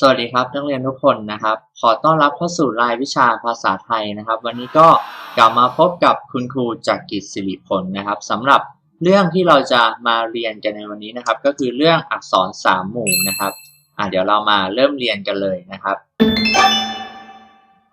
สวัสดีครับนักเรียนทุกคนนะครับ ขอต้อนรับเข้าสู่รายวิชาภาษาไทยนะครับ วันนี้ก็กลับมาพบกับคุณครูจักริดศิริพลนะครับสำหรับเรื่องที่เราจะมาเรียนกันในวันนี้นะครับ ก็คือเรื่องอักษรสามหมู่นะครับอะเดี๋ยวเรามาเริ่มเรียนกันเลยนะครับ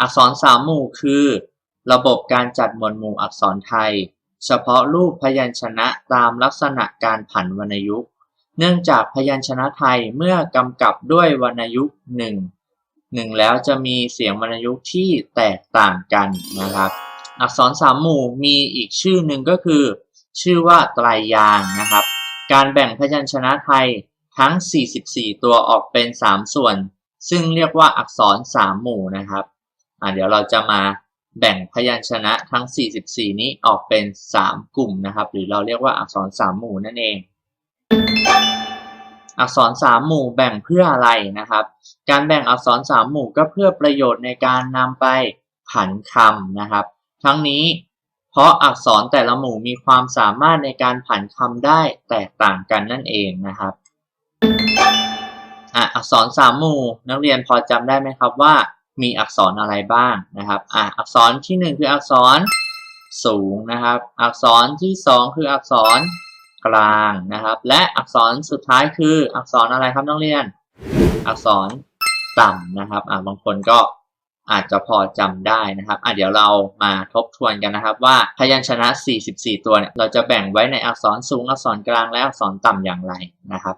อักษรสามหมู่คือ ระบบการจัดหมวดหมู่อักษรไทย เฉพาะรูปพยัญชนะตามลักษณะการผันวรรณยุกต์ เนื่องจากพยัญชนะไทยเมื่อกำกับด้วยวรรณยุกต์หนึ่งหนึ่งแล้วจะมีเสียงวรรณยุกต์ที่แตกต่างกันนะครับ อักษรสามหมู่มีอีกชื่อหนึ่งก็คือ ชื่อว่าไตรยางนะครับ การแบ่งพยัญชนะไทยทั้ง 44 ตัวออกเป็น 3 ส่วน ซึ่งเรียกว่าอักษรสามหมู่นะครับอะเดี๋ยวเราจะมาแบ่งพยัญชนะทั้ง 44 นี้ออกเป็น 3 กลุ่มนะครับ หรือเราเรียกว่าอักษรสามหมู่นั่นเอง อักษรสามหมู่แบ่งเพื่ออะไรนะครับ การแบ่งอักษรสามหมู่ก็เพื่อประโยชน์ในการนำไปผันคำนะครับ ทั้งนี้เพราะอักษรแต่ละหมู่มีความสามารถในการผันคำได้แตกต่างกันนั่นเองนะครับอะอักษรสามหมู่ นักเรียนพอจำได้ไหมครับว่า มีอักษรอะไรบ้างนะครับอะอักษรที่หนึ่งคืออักษรสูงนะครับ อักษรที่สองคืออักษร กลางนะครับ และอักษรสุดท้ายคืออักษรอะไรครับนักเรียน อักษรต่ำนะครับอะบางคนก็อาจจะพอจำได้นะครับอะเดี๋ยวเรามาทบทวนกันนะครับ ว่าพยัญชนะ 44 ตัวเนี่ยเราจะแบ่งไว้ในอักษรสูงอักษรกลางและอักษรต่ำอย่างไรนะครับ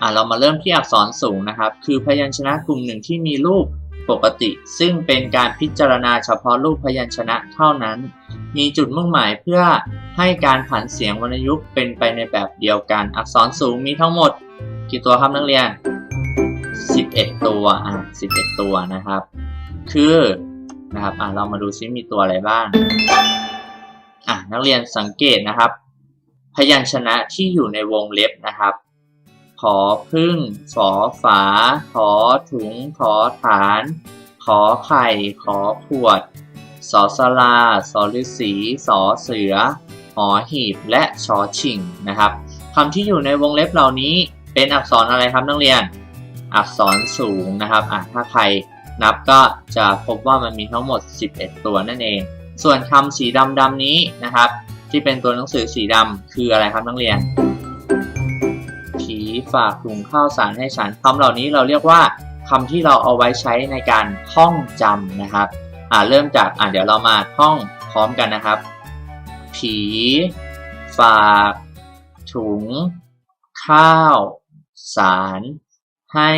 อะเรามาเริ่มที่อักษรสูงนะครับ คือพยัญชนะกลุ่มหนึ่งที่มีรูปปกติ ซึ่งเป็นการพิจารณาเฉพาะรูปพยัญชนะเท่านั้น มีจุดมุ่งหมายเพื่อให้การผันเสียงวรรณยุกต์เป็นไปในแบบเดียวกัน อักษรสูงมีทั้งหมด กี่ตัวครับนักเรียน 11 ตัวอะ11 ตัวนะครับ คือนะครับอะเรามาดูซิมีตัวอะไรบ้างอะนักเรียนสังเกตนะครับ พยัญชนะที่อยู่ในวงเล็บนะครับขอพึ่งฝอฝาขอถุงขอฐาน ขอไข่ ขอขวด สอสลาสอฤษีสอเสือ หอหีบ และชอชิงนะครับคำที่อยู่ในวงเล็บเหล่านี้เป็นอักษรอะไรครับนักเรียน อักษรสูงนะครับอะถ้าใครนับก็จะพบว่ามันมีทั้งหมด 11 ตัวนั่นเอง ส่วนคำสีดำดำนี้นะครับ ที่เป็นตัวหนังสือสีดำคืออะไรครับนักเรียน ผีฝากถุงข้าวสารให้ฉันคำเหล่านี้เราเรียกว่าคำที่เราเอาไว้ใช้ในการท่องจำนะครับ อ่าเริ่มจากอ่าเดี๋ยวเรามาท่องพร้อมกันนะครับ ผี ฝาก ถุง ข้าว สาร ให้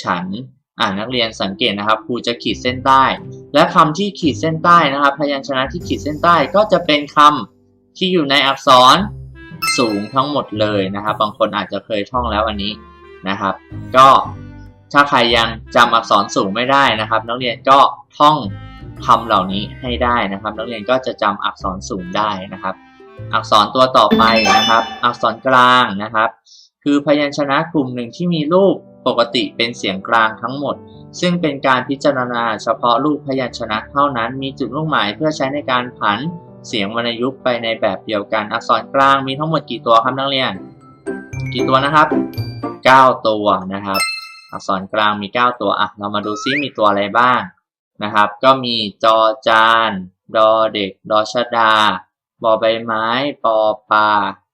ฉัน อ่านักเรียนสังเกตนะครับครูจะขีดเส้นใต้ และคำที่ขีดเส้นใต้นะครับ พยัญชนะที่ขีดเส้นใต้ก็จะเป็นคำที่อยู่ในอักษรสูงทั้งหมดเลยนะครับ บางคนอาจจะเคยท่องแล้วอันนี้นะครับ ก็ ถ้าใครยังจำอักษรสูงไม่ได้นะครับ นักเรียนก็ท่องคำเหล่านี้ให้ได้นะครับ นักเรียนก็จะจำอักษรสูงได้นะครับ อักษรตัวต่อไปนะครับ อักษรกลางนะครับ คือพยัญชนะกลุ่มหนึ่งที่มีรูปปกติเป็นเสียงกลางทั้งหมด ซึ่งเป็นการพิจารณาเฉพาะรูปพยัญชนะเท่านั้น มีจุดมุ่งหมายเพื่อใช้ในการผันเสียงวรรณยุกต์ไปในแบบเดียวกัน อักษรกลางมีทั้งหมดกี่ตัวครับนักเรียน กี่ตัวนะครับ 9 ตัวนะครับ อักษรกลางมี 9 ตัวอะเรามาดูซิมีตัวอะไรบ้างนะครับ ก็มีจอจานดอเด็กดอชดาบอใบไม้ปอปลา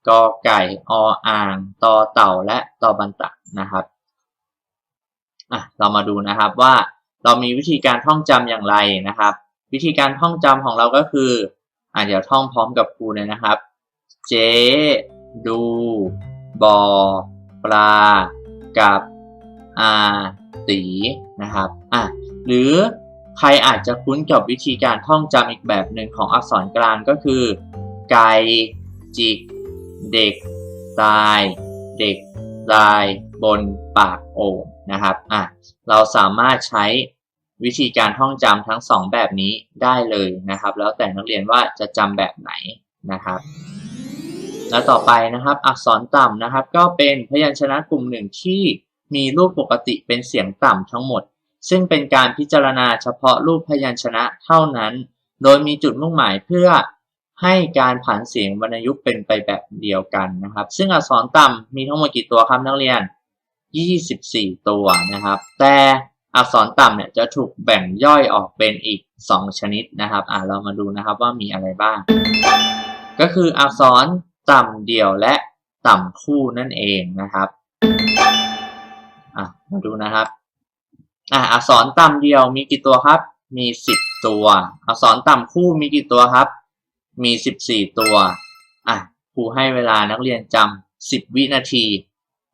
กอไก่ออ่างตอเต่าและตอบันตักนะครับอะเรามาดูนะครับว่าเรามีวิธีการท่องจำอย่างไรนะครับ วิธีการท่องจำของเราก็คืออะเดี๋ยวท่องพร้อมกับครูเลยนะครับ เจ ดู บอ ปลา กับ อาตีนะครับอะหรือใครอาจจะคุ้นกับวิธีการท่องจำอีกแบบหนึ่งของอักษรกลางก็คือ ไก่จิก เด็กตาย เด็กตายบนปากโอ่งนะครับอะเราสามารถใช้วิธีการท่องจำทั้งสองแบบนี้ได้เลยนะครับ แล้วแต่นักเรียนว่าจะจำแบบไหนนะครับแล้วต่อไปนะครับ อักษรต่ำนะครับ ก็เป็นพยัญชนะกลุ่มหนึ่งที่ มีรูปปกติเป็นเสียงต่ำทั้งหมด ซึ่งเป็นการพิจารณาเฉพาะรูปพยัญชนะเท่านั้น โดยมีจุดมุ่งหมายเพื่อให้การผันเสียงวรรณยุกต์เป็นไปแบบเดียวกันนะครับ ซึ่งอักษรต่ำมีทั้งหมดกี่ตัวครับนักเรียน 24 ตัวนะครับ แต่อักษรต่ำเนี่ยจะถูกแบ่งย่อยออกเป็นอีก 2 ชนิดนะครับ อ่าเรามาดูนะครับว่ามีอะไรบ้าง ก็คืออักษรต่ำเดี่ยวและต่ำคู่นั่นเองนะครับ มาดูนะครับอะอักษรต่ำเดียวมีกี่ตัวครับ มี10ตัว อักษรต่ำคู่มีกี่ตัวครับ มี14ตัวอะครูให้เวลานักเรียนจำ10วินาที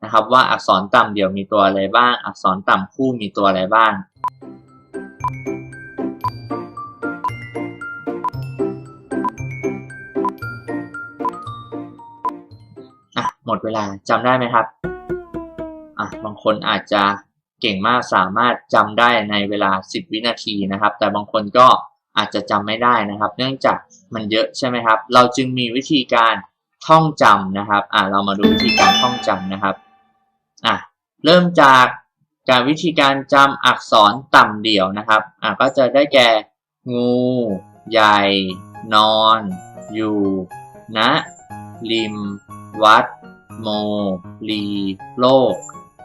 นะครับ ว่าอักษรต่ำเดียวมีตัวอะไรบ้าง อักษรต่ำคู่มีตัวอะไรบ้างอะหมดเวลาจำได้ไหมครับ อะบางคนอาจจะเก่งมากสามารถจำได้ในเวลา 10 วินาทีนะครับ แต่บางคนก็อาจจะจำไม่ได้นะครับ เนื่องจากมันเยอะใช่ไหมครับ เราจึงมีวิธีการท่องจำนะครับอะเรามาดูวิธีการท่องจำนะครับอะเริ่มจากการวิธีการจำอักษรต่ำเดี่ยวนะครับอะก็จะได้แก่ งู ใหญ่ นอน อยู่ณริม วัด โม ลี โลก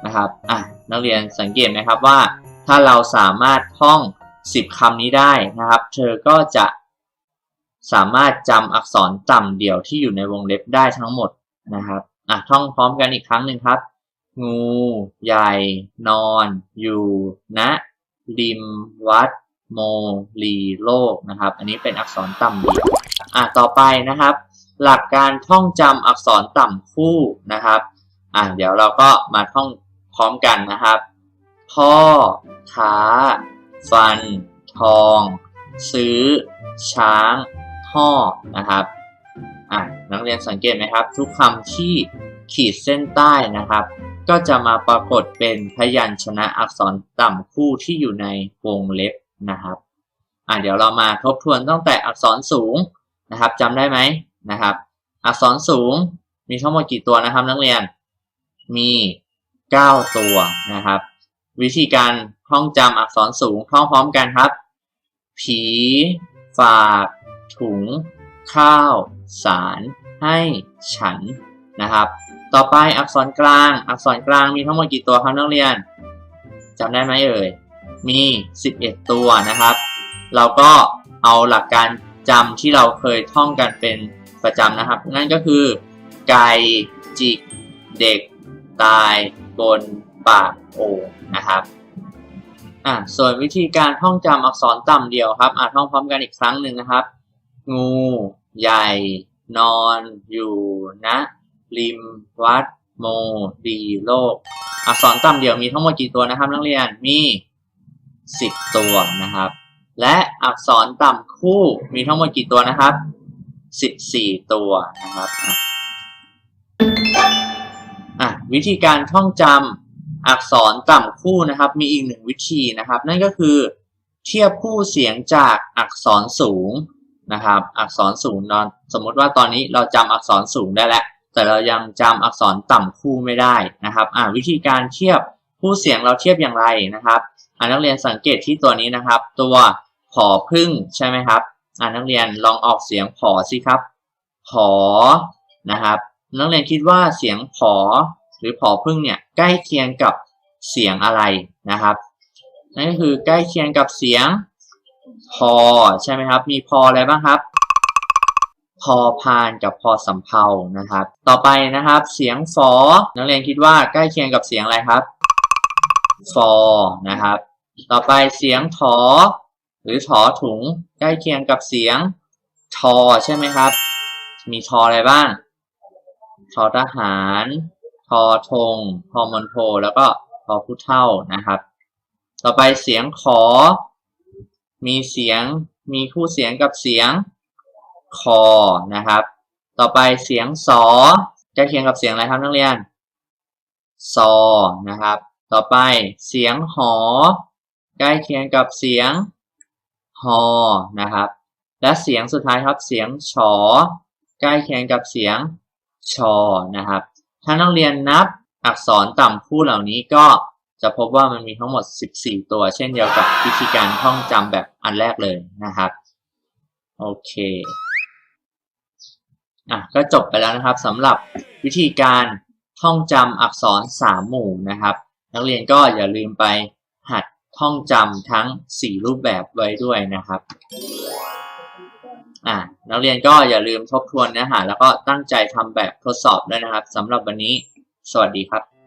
นะครับอะนักเรียนสังเกตไหมครับว่าถ้าเราสามารถท่อง 10คำนี้ได้นะครับ เธอก็จะสามารถจำอักษรต่ำเดี่ยวที่อยู่ในวงเล็บได้ทั้งหมดนะครับอะท่องพร้อมกันอีกครั้งหนึ่งครับ งู ใหญ่ นอน อยู่ณริม วัด โม ลีโลกนะครับ อันนี้เป็นอักษรต่ำเดี่ยวอะต่อไปนะครับ หลักการท่องจำอักษรต่ำคู่นะครับอะเดี๋ยวเราก็มาท่อง พร้อมกันนะครับ พ่อ ค้า ฟัน ทอง ซื้อ ช้าง ห่อ นะครับ อะ นักเรียนสังเกตไหมครับ ทุกคำที่ขีดเส้นใต้นะครับ ก็จะมาปรากฏเป็นพยัญชนะอักษรต่ำคู่ที่อยู่ในวงเล็บนะครับ อะ เดี๋ยวเรามาทบทวนตั้งแต่อักษรสูงนะครับจำได้ไหมนะครับ อักษรสูงมีทั้งหมดกี่ตัวนะครับ นักเรียน มี 9 ตัวนะครับ วิธีการท่องจำอักษรสูงท่องพร้อมกันครับ ผี ฝากถุง ข้าว สาร ให้ฉันนะครับ ต่อไปอักษรกลาง อักษรกลางมีทั้งหมดกี่ตัวครับนักเรียนจำได้ไหมเอ่ยมี 11 ตัวนะครับ เราก็เอาหลักการจำที่เราเคยท่องกันเป็นประจำนะครับ นั่นก็คือ ไก่จิก เด็ก ตาย บนปากโอ่งนะครับอะส่วนวิธีการท่องจำอักษรต่ำเดียวครับอะท่องพร้อมกันอีกครั้งหนึ่งนะครับ งู ใหญ่ นอน อยู่ณริม วัด โม ดี โลก อักษรต่ำเดียวมีทั้งหมดกี่ตัวนะครับ นักเรียนมี 10 ตัวนะครับ และอักษรต่ำคู่มีทั้งหมดกี่ตัวนะครับ 14 ตัวนะครับ อะวิธีการท่องจำอักษรต่ำคู่นะครับ มีอีกหนึ่งวิธีนะครับ นั่นก็คือ เทียบคู่เสียงจากอักษรสูงนะครับ อักษรสูงนอนสมมติว่าตอนนี้เราจำอักษรสูงได้แล้ว แต่เรายังจำอักษรต่ำคู่ไม่ได้นะครับอ่าวิธีการเทียบคู่เสียงเราเทียบอย่างไรนะครับอ่านักเรียนสังเกตที่ตัวนี้นะครับ ตัวผอพึ่งใช่ไหมครับอ่านักเรียนลองออกเสียงผอสิครับผอนะครับ นักเรียนคิดว่าเสียงผอหรือผอพึ่งเนี่ยใกล้เคียงกับเสียงอะไรนะครับ นั่นก็คือใกล้เคียงกับเสียงพอใช่ไหมครับ มีพออะไรบ้างครับ พอพานกับพอสำเพานะครับ ต่อไปนะครับ เสียงฟอนักเรียนคิดว่าใกล้เคียงกับเสียงอะไรครับฟอนะครับ ต่อไปเสียงถอหรือถอถุงใกล้เคียงกับเสียงทอใช่ไหมครับ มีทออะไรบ้าง ทอทหาร ทอธงทอมณโท แล้วก็ทอผู้เท่านะครับ ต่อไปเสียงขอ มีเสียง มีคู่เสียงกับเสียงคอนะครับ ต่อไปเสียงสอใกล้เคียงกับเสียงอะไรครับนักเรียนซอนะครับ ต่อไปเสียงหอ ใกล้เคียงกับเสียงฮอนะครับ และเสียงสุดท้ายครับเสียงฉอใกล้เคียงกับเสียง ชอนะครับ ถ้านักเรียนนับอักษรต่ำคู่เหล่านี้ก็จะพบว่ามันมีทั้งหมด 14 ตัว เช่นเดียวกับวิธีการท่องจำแบบอันแรกเลยนะครับ โอเคอะก็จบไปแล้วนะครับสำหรับวิธีการท่องจำอักษร 3 หมู่นะครับ นักเรียนก็อย่าลืมไปหัดท่องจำทั้ง 4 รูปแบบไว้ด้วยนะครับ อ่านักเรียนก็อย่าลืมทบทวนเนื้อหา แล้วก็ตั้งใจทำแบบทดสอบด้วยนะครับสำหรับวันนี้ สวัสดีครับ